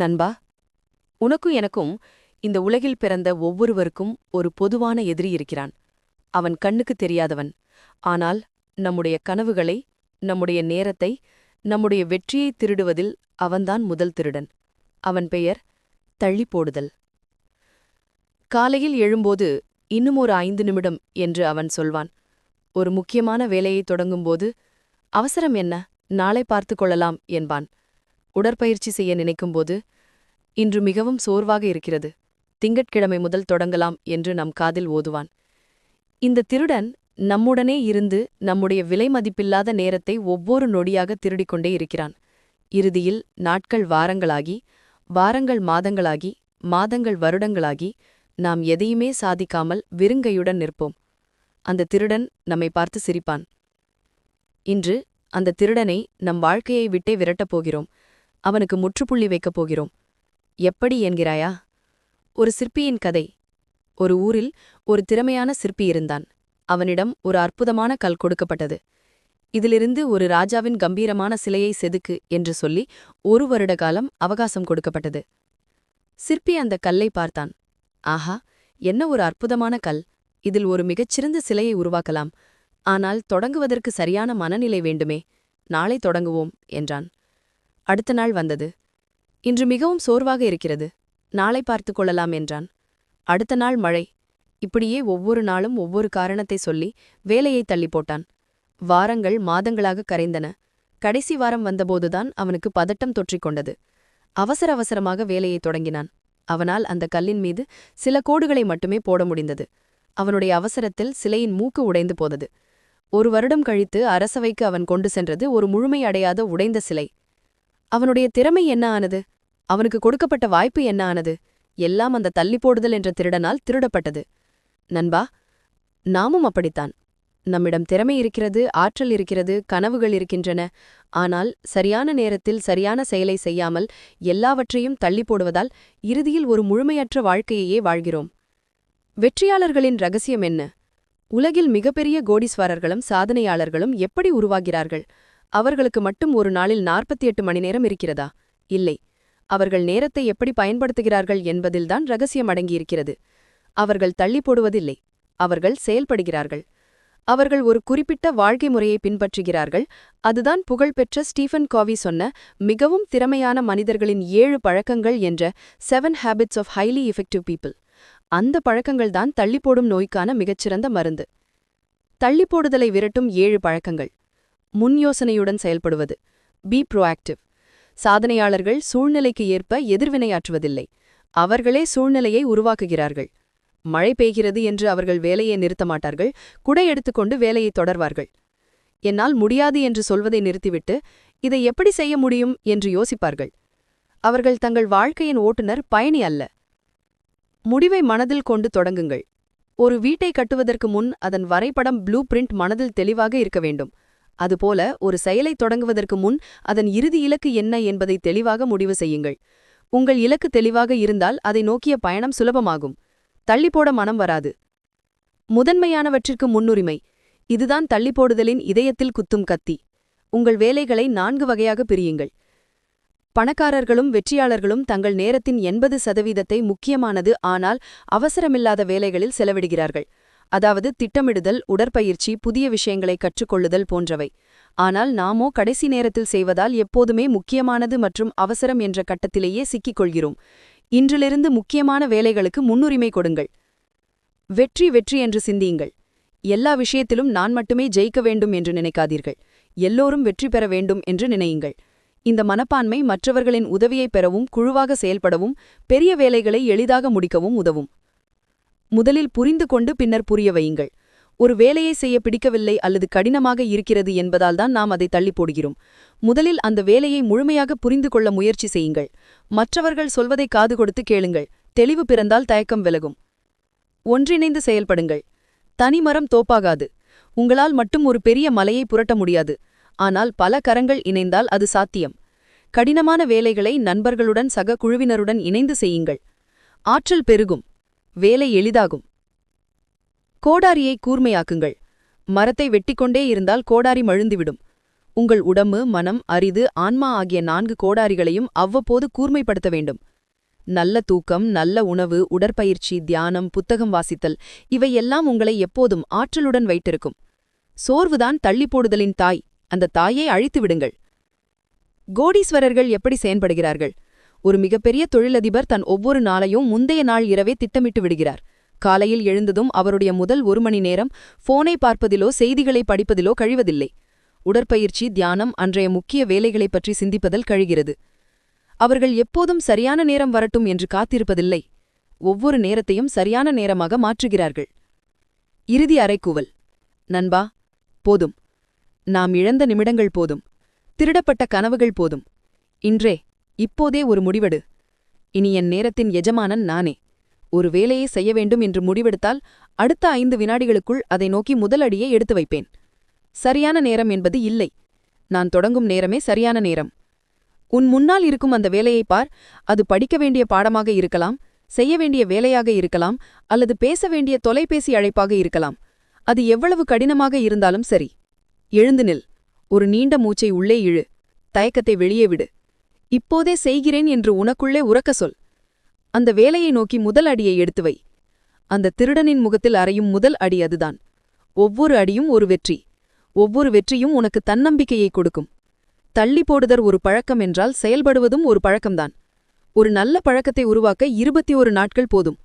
நண்பா உனக்கும் எனக்கும் இந்த உலகில் பிறந்த ஒவ்வொருவருக்கும் ஒரு பொதுவான எதிரி இருக்கிறான். அவன் கண்ணுக்கு தெரியாதவன். ஆனால் நம்முடைய கனவுகளை நம்முடைய நேரத்தை நம்முடைய வெற்றியை திருடுவதில் அவன்தான் முதல் திருடன். அவன் பெயர் தள்ளி போடுதல். காலையில் எழும்போது இன்னும் ஒரு ஐந்து நிமிடம் என்று அவன் சொல்வான். ஒரு முக்கியமான வேலையை தொடங்கும்போது அவசரம் என்ன? நாளை பார்த்து கொள்ளலாம் என்பான். உடற்பயிற்சி செய்ய நினைக்கும்போது இன்று மிகவும் சோர்வாக இருக்கிறது. திங்கட்கிழமை முதல் தொடங்கலாம் என்று நம் காதில் ஓதுவான். இந்த திருடன் நம்முடனே இருந்து நம்முடைய விலைமதிப்பில்லாத நேரத்தை ஒவ்வொரு நொடியாக திருடிக் கொண்டே இருக்கிறான். இறுதியில் நாட்கள் வாரங்களாகி வாரங்கள் மாதங்களாகி மாதங்கள் வருடங்களாகி நாம் எதையுமே சாதிக்காமல் விருங்கையுடன் நிற்போம். அந்த திருடன் நம்மை பார்த்து சிரிப்பான். இன்று அந்த திருடனை நம் வாழ்க்கையை விட்டே விரட்டப் போகிறோம். அவனுக்கு முற்றுப்புள்ளி வைக்கப் போகிறோம். எப்படி என்கிறாயா? ஒரு சிற்பியின் கதை. ஒரு ஊரில் ஒரு திறமையான சிற்பி இருந்தான். அவனிடம் ஒரு அற்புதமான கல் கொடுக்கப்பட்டது. இதிலிருந்து ஒரு ராஜாவின் கம்பீரமான சிலையை செதுக்கு என்று சொல்லி ஒரு வருட காலம் அவகாசம் கொடுக்கப்பட்டது. சிற்பி அந்த கல்லை பார்த்தான். ஆஹா என்ன ஒரு அற்புதமான கல். இதில் ஒரு மிகச்சிறந்த சிலையை உருவாக்கலாம். ஆனால் தொடங்குவதற்கு சரியான மனநிலை வேண்டுமே. நாளை தொடங்குவோம் என்றான். அடுத்த நாள் வந்தது. இன்று மிகவும் சோர்வாக இருக்கிறது. நாளை பார்த்து கொள்ளலாம் என்றான். அடுத்த நாள் மழை. இப்படியே ஒவ்வொரு நாளும் ஒவ்வொரு காரணத்தை சொல்லி வேலையை தள்ளி போட்டான். வாரங்கள் மாதங்களாக கரைந்தன. கடைசி வாரம் வந்தபோதுதான் அவனுக்கு பதட்டம் தொற்றிக் கொண்டது. அவசர அவசரமாக வேலையை தொடங்கினான். அவனால் அந்த கல்லின் மீது சில கோடுகளை மட்டுமே போட முடிந்தது. அவனுடைய அவசரத்தில் சிலையின் மூக்கு உடைந்து போதது. ஒரு வருடம் கழித்து அரசவைக்கு அவன் கொண்டு சென்றது ஒரு முழுமையடையாத உடைந்த சிலை. அவனுடைய திறமை என்ன ஆனது? அவனுக்கு கொடுக்கப்பட்ட வாய்ப்பு என்ன ஆனது? எல்லாம் அந்த தள்ளி போடுதல் என்ற திருடனால் திருடப்பட்டது. நண்பா நாமும் அப்படித்தான். நம்மிடம் திறமை இருக்கிறது ஆற்றல் இருக்கிறது கனவுகள் இருக்கின்றன. ஆனால் சரியான நேரத்தில் சரியான செயலை செய்யாமல் எல்லாவற்றையும் தள்ளி போடுவதால் இறுதியில் ஒரு முழுமையற்ற வாழ்க்கையையே வாழ்கிறோம். வெற்றியாளர்களின் ரகசியம் என்ன? உலகில் மிகப்பெரிய கோடீஸ்வரர்களும் சாதனையாளர்களும் எப்படி உருவாகிறார்கள்? அவர்களுக்கு மட்டும் ஒரு நாளில் நாற்பத்தி எட்டு மணி நேரம் இருக்கிறதா? இல்லை. அவர்கள் நேரத்தை எப்படி பயன்படுத்துகிறார்கள் என்பதில்தான் ரகசியம் அடங்கியிருக்கிறது. அவர்கள் தள்ளி போடுவதில்லை. அவர்கள் செயல்படுகிறார்கள். அவர்கள் ஒரு குறிப்பிட்ட வாழ்க்கை முறையை பின்பற்றுகிறார்கள். அதுதான் புகழ்பெற்ற ஸ்டீஃபன் காவி சொன்ன மிகவும் திறமையான மனிதர்களின் ஏழு பழக்கங்கள் என்ற seven habits of highly effective people. அந்த பழக்கங்கள்தான் தள்ளிப்போடும் நோய்க்கான மிகச்சிறந்த மருந்து. தள்ளிப்போடுதலை விரட்டும் ஏழு பழக்கங்கள். முன் யோசனையுடன் செயல்படுவது. பி ப்ரோஆக்டிவ் சாதனையாளர்கள் சூழ்நிலைக்கு ஏற்ப எதிர்வினையாற்றுவதில்லை அவர்களே சூழ்நிலையை உருவாக்குகிறார்கள். மழை பெய்கிறது என்று அவர்கள் வேலையை நிறுத்த மாட்டார்கள். குடை எடுத்துக்கொண்டு வேலையை தொடர்வார்கள். என்னால் முடியாது என்று சொல்வதை நிறுத்திவிட்டு இதை எப்படி செய்ய முடியும்? என்று யோசிப்பார்கள். அவர்கள் தங்கள் வாழ்க்கையின் ஓட்டுநர் பயணி அல்ல. முடிவை மனதில் கொண்டு தொடங்குங்கள். ஒரு வீட்டை கட்டுவதற்கு முன் அதன் வரைபடம் ப்ளூ பிரிண்ட் மனதில் தெளிவாக இருக்க வேண்டும். அதுபோல ஒரு செயலை தொடங்குவதற்கு முன் அதன் இறுதி இலக்கு என்ன என்பதை தெளிவாக முடிவு செய்யுங்கள். உங்கள் இலக்கு தெளிவாக இருந்தால் அதை நோக்கிய பயணம் சுலபமாகும். தள்ளிப்போட மனம் வராது. முதன்மையானவற்றிற்கு முன்னுரிமை. இதுதான் தள்ளிப்போடுதலின் இதயத்தில் குத்தும் கத்தி. உங்கள் வேலைகளை நான்கு வகையாக பிரியுங்கள். பணக்காரர்களும் வெற்றியாளர்களும் தங்கள் நேரத்தின் எண்பது சதவீதத்தை முக்கியமானது ஆனால் அவசரமில்லாத வேலைகளில் செலவிடுகிறார்கள். அதாவது திட்டமிடுதல் உடற்பயிற்சி புதிய விஷயங்களை கற்றுக்கொள்ளுதல் போன்றவை. ஆனால் நாமோ கடைசி நேரத்தில் செய்வதால் எப்போதுமே முக்கியமானது மற்றும் அவசரம் என்ற கட்டத்திலேயே சிக்கிக் கொள்கிறோம் இன்றிலிருந்து முக்கியமான வேலைகளுக்கு முன்னுரிமை கொடுங்கள். வெற்றி வெற்றி என்று சிந்தியுங்கள். எல்லா விஷயத்திலும் நான் மட்டுமே ஜெயிக்க வேண்டும் என்று நினைக்காதீர்கள். எல்லோரும் வெற்றி பெற வேண்டும் என்று நினையுங்கள். இந்த மனப்பான்மை மற்றவர்களின் உதவியைப் பெறவும் குழுவாக செயல்படவும் பெரிய வேலைகளை எளிதாக முடிக்கவும் உதவும். முதலில் புரிந்து கொண்டு பின்னர் புரிய வையுங்கள். ஒரு வேலையை செய்ய பிடிக்கவில்லை அல்லது கடினமாக இருக்கிறது என்பதால்தான் நாம் அதை தள்ளி போடுகிறோம். முதலில் அந்த வேலையை முழுமையாக புரிந்து கொள்ள முயற்சி செய்யுங்கள். மற்றவர்கள் சொல்வதை காது கொடுத்து கேளுங்கள். தெளிவு பிறந்தால் தயக்கம் விலகும். ஒன்றிணைந்து செயல்படுங்கள். தனிமரம் தோப்பாகாது. உங்களால் மட்டும் ஒரு பெரிய மலையை புரட்ட முடியாது. ஆனால் பல கரங்கள் இணைந்தால் அது சாத்தியம். கடினமான வேலைகளை நண்பர்களுடன் சக குழுவினருடன் இணைந்து செய்யுங்கள். ஆற்றல் பெருகும். வேலை எளிதாகும். கோடாரியை கூர்மையாக்குங்கள். மரத்தை வெட்டிக்கொண்டே இருந்தால் கோடாரி மழுந்துவிடும். உங்கள் உடம்பு மனம் அரிது ஆன்மா ஆகிய நான்கு கோடாரிகளையும் அவ்வப்போது கூர்மைப்படுத்த வேண்டும். நல்ல தூக்கம் நல்ல உணவு உடற்பயிற்சி தியானம் புத்தகம் வாசித்தல் இவையெல்லாம் உங்களை எப்போதும் ஆற்றலுடன் வைத்திருக்கும். சோர்வுதான் தள்ளி போடுதலின் தாய். அந்த தாயை அழித்து விடுங்கள் கோடீஸ்வரர்கள் எப்படி செயன்படுகிறார்கள் ஒரு மிகப்பெரிய தொழிலதிபர் தன் ஒவ்வொரு நாளையும் முந்தைய நாள் இரவே திட்டமிட்டு விடுகிறார். காலையில் எழுந்ததும் அவருடைய முதல் ஒரு மணி நேரம் போனை பார்ப்பதிலோ செய்திகளை படிப்பதிலோ கழிவதில்லை. உடற்பயிற்சி தியானம் அன்றைய முக்கிய வேலைகளைப் பற்றி சிந்திப்பதில் கழிகிறது. அவர்கள் எப்போதும் சரியான நேரம் வரட்டும் என்று காத்திருப்பதில்லை. ஒவ்வொரு நேரத்தையும் சரியான நேரமாக மாற்றுகிறார்கள். இறுதி அறைக்கூவல் நண்பா போதும். நாம் இழந்த நிமிடங்கள் போதும். திருடப்பட்ட கனவுகள் போதும். இன்றே இப்போதே ஒரு முடிவெடு. இனி என் நேரத்தின் எஜமானன் நானே. ஒரு வேலையை செய்ய வேண்டும் என்று முடிவெடுத்தால் அடுத்த ஐந்து வினாடிகளுக்குள் அதை நோக்கி முதல் அடியை எடுத்து வைப்பேன். சரியான நேரம் என்பது இல்லை. நான் தொடங்கும் நேரமே சரியான நேரம். உன் முன்னால் இருக்கும் அந்த வேலையை பார். அது படிக்க வேண்டிய பாடமாக இருக்கலாம் செய்ய வேண்டிய வேலையாக இருக்கலாம் அல்லது பேச வேண்டிய தொலைபேசி அழைப்பாக இருக்கலாம். அது எவ்வளவு கடினமாக இருந்தாலும் சரி. எழுந்து நில். ஒரு நீண்ட மூச்சை உள்ளே இழு. தயக்கத்தை வெளியே விடு. இப்போதே செய்கிறேன் என்று உனக்குள்ளே உறக்க சொல். அந்த வேலையை நோக்கி முதல் அடியை எடுத்து வை. அந்த திருடனின் முகத்தில் அறையும் முதல் அடி அதுதான். ஒவ்வொரு அடியும் ஒரு வெற்றி. ஒவ்வொரு வெற்றியும் உனக்கு தன்னம்பிக்கையை கொடுக்கும். தள்ளி போடுதர் ஒரு பழக்கம் என்றால் செயல்படுவதும் ஒரு பழக்கம்தான். ஒரு நல்ல பழக்கத்தை உருவாக்க இருபத்தி ஒரு நாட்கள் போதும்.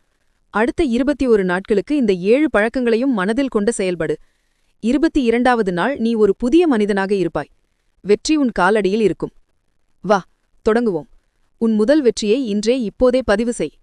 அடுத்த இருபத்தி ஒரு நாட்களுக்கு இந்த ஏழு பழக்கங்களையும் மனதில் கொண்டு செயல்படு. இருபத்தி இரண்டாவது நாள் நீ ஒரு புதிய மனிதனாக இருப்பாய். வெற்றி உன் காலடியில் இருக்கும். வா தொடங்குவோம். உன் முதல் வெற்றியை இன்றே இப்போதே பதிவு செய்.